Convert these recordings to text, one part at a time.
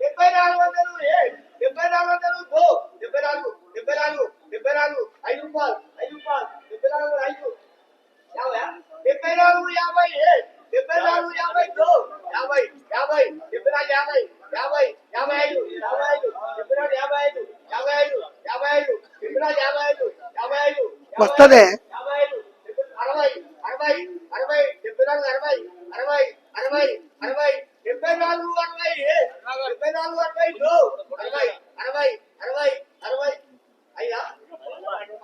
డెబ్బై నాలుగా? వందలు డెబ్బై నాలుగు వందలు గో డెబ్బై నాలుగు డెబ్బై నాలుగు డెబ్బై నాలుగు ఐదు రూపాయలు ఐదు రూపాయలు డెబ్బై నాలుగు ఐదు. యాభై డెబ్బై నాలుగు యాభై డెబ్బై నాలుగు యాభై గో యాభై యాభై డెబ్బై నాలుగు యాభై యాభై యాభై ఐదు యాభై ఐదు డెబ్బై నాలుగు యాభై ఐదు యాభై ఐదు యాభై ఐదు డెబ్బై నాలుగు యాభై ఐదు యాభై ఐదు. వస్తదే. యాభై ఐదు డెబ్బై- అరవై అరవై అరవై డెబ్బై నాలుగు అరవై అరవై అరవై డెబ్బై నాలుగు అరవై డెబ్బై నాలుగు అరవై అరవై అరవై అరవై అరవై అయ్యా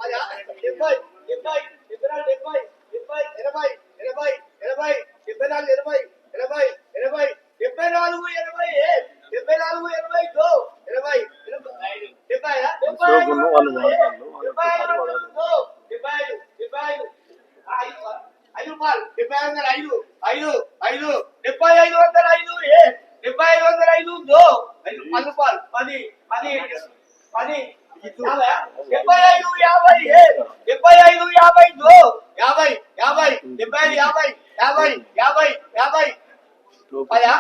అయ్యా డెబ్బై డెబ్బై డెబ్బై నాలుగు డెబ్బై డెబ్బై ఎనభై ఎనభై ఎనభై డెబ్బై నాలుగు ఎనభై ఎనభై ఎనభై డెబ్బై నాలుగు ఎనభై డెబ్బై నాలుగు ఎనభై దో ఎనభై డెబ్బై డెబ్బై ఐదు ఉద్యోగులు వాళ్ళు వందలు ఏ? వాడతారు. డెబ్బై ఐదు వందలు దో డెబ్బై ఐదు డెబ్బై ఐదు ఆ, ఐదు ఐదు రూపాయలు డెబ్బై ఐదు వందల ఐదు ఐదు ఐదు డెబ్బై ఐదు వందల ఐదు ఏ? డెబ్బై ఐదు వందల ఐదు దో ఐదు పది రూపాయలు. పది పది పది. డెబ్బై ఐదు యాభై ఏ? డెబ్బై ఐదు యాభై దో యాభై యాభై డెబ్బై ఐదు యాభై యాభై యాభై యాభై.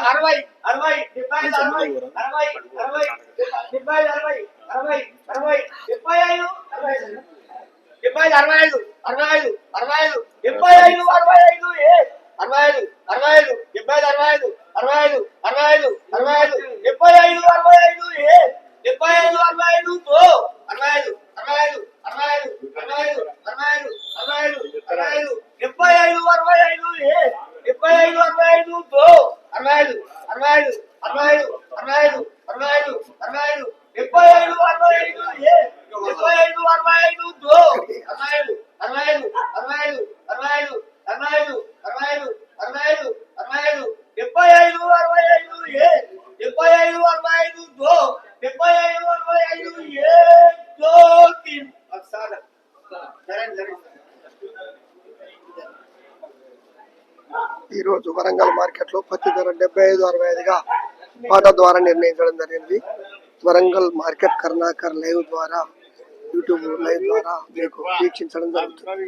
అరవై అరవై డెబ్బై ఐదు అరవై అరవై అరవై డెబ్బై ఐదు అరవై అరవై అరవై డెబ్బై ఐదు అరవై ఐదు. డెబ్బై ఐదు అరవై ఐదు అరవై ఐదు అరవై ఐదు డెబ్బై అరవై ఐదు ఏ అరవై ఐదు అరవై ఐదు డెబ్బై ఐదు అరవై ఐదు అరవై ఐదు అరవై ఐదు అరవై ఐదు డెబ్బై ఐదు అరవై ఐదు ఏ డెబ్బై ఐదు అరవై ఐదు తో అరవై ఐదు అరవై ఐదు అరవై ఐదు అరవై ఐదు అరవై ఐదు అరవై ఐదు అరవై ఐదు డెబ్బై ఐదు అరవై ఐదు డెబ్బై ఐదు అరవై ఐదు తో అరవై ఐదు అరవై ఐదు అరవై ఐదు అరవై ఐదు అరవై ఐదు అరవై ఐదు డెబ్బై ఐదు అరవై ఐదు ఏ డెబ్బై ఐదు అరవై ఐదు తో అరవై ఐదు అరవై ఐదు అరవై ఐదు అరవై ఐదు అరవై ఐదు అరవై ఐదు అరవై ఐదు అరవై ఐదు డెబ్బై ఐదు అరవై ఐదు ఏ డెబ్బై ఐదు అరవై ఐదు తో డెబ్బై ఐదు అరవై ఐదు ఏ తో సరే సరే ఈరోజు వరంగల్ మార్కెట్లో పత్తి ధర డెబ్బై ఐదు అరవై ఐదుగా పాట ద్వారా నిర్ణయించడం జరిగింది. వరంగల్ మార్కెట్ కర్ణాకర్ లైవ్ ద్వారా యూట్యూబ్ లైవ్ ద్వారా మీకు వీక్షించడం జరుగుతుంది.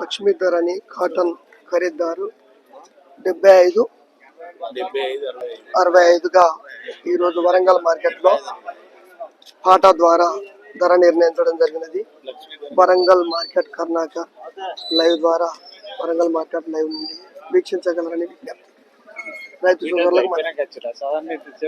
లక్ష్మీధర్ అని కాటన్ ఖరీదారు డెబ్బై ఐదు అరవై ఐదు. అరవై ఐదుగా ఈ రోజు వరంగల్ మార్కెట్లో పాట ద్వారా ధర నిర్ణయించడం జరిగినది. వరంగల్ మార్కెట్ కర్ణాకర్ లైవ్ ద్వారా వరంగల్ మార్కెట్ లైవ్ నుండి వీక్షించగలరని విజ్ఞప్తి. రైతు సోదరులకు